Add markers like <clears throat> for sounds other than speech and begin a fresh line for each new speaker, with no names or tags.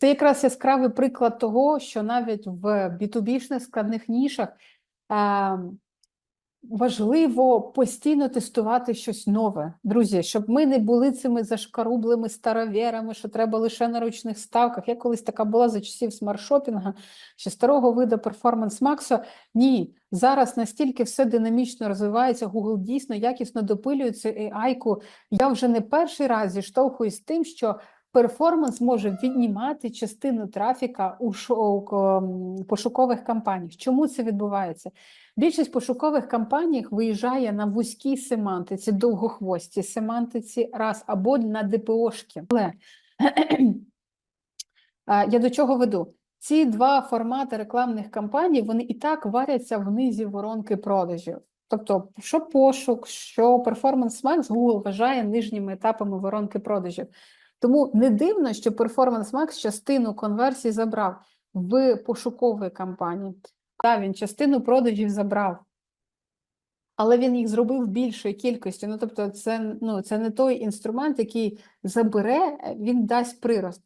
Це якраз яскравий приклад того, що навіть в B2B-шних складних нішах е, важливо постійно тестувати щось нове. Друзі, щоб ми не були цими зашкарублими старовірами, що треба лише на ручних ставках. Я колись така була за часів смарт-шопінга, ще старого виду перформанс Максу. Ні, зараз настільки все динамічно розвивається, Google дійсно якісно допилює цю AI-ку. Я вже не перший раз зіштовхуюсь з тим, що перформанс може віднімати частину трафіка у пошукових кампаніях. Чому це відбувається? Більшість пошукових кампаній виїжджає на вузькій семантиці, довгохвостій семантиці, раз або на ДПОшки. Але <clears throat> я до чого веду? Ці два формати рекламних кампаній вони і так варяться в низі воронки продажів. Тобто, що пошук, що Performance Max Google вважає нижніми етапами воронки продажів. Тому не дивно, що Performance Max частину конверсій забрав в пошуковій кампанії. Та він частину продажів забрав, але він їх зробив більшою кількістю. Ну, тобто, це, ну, це не той інструмент, який забере, він дасть прирост.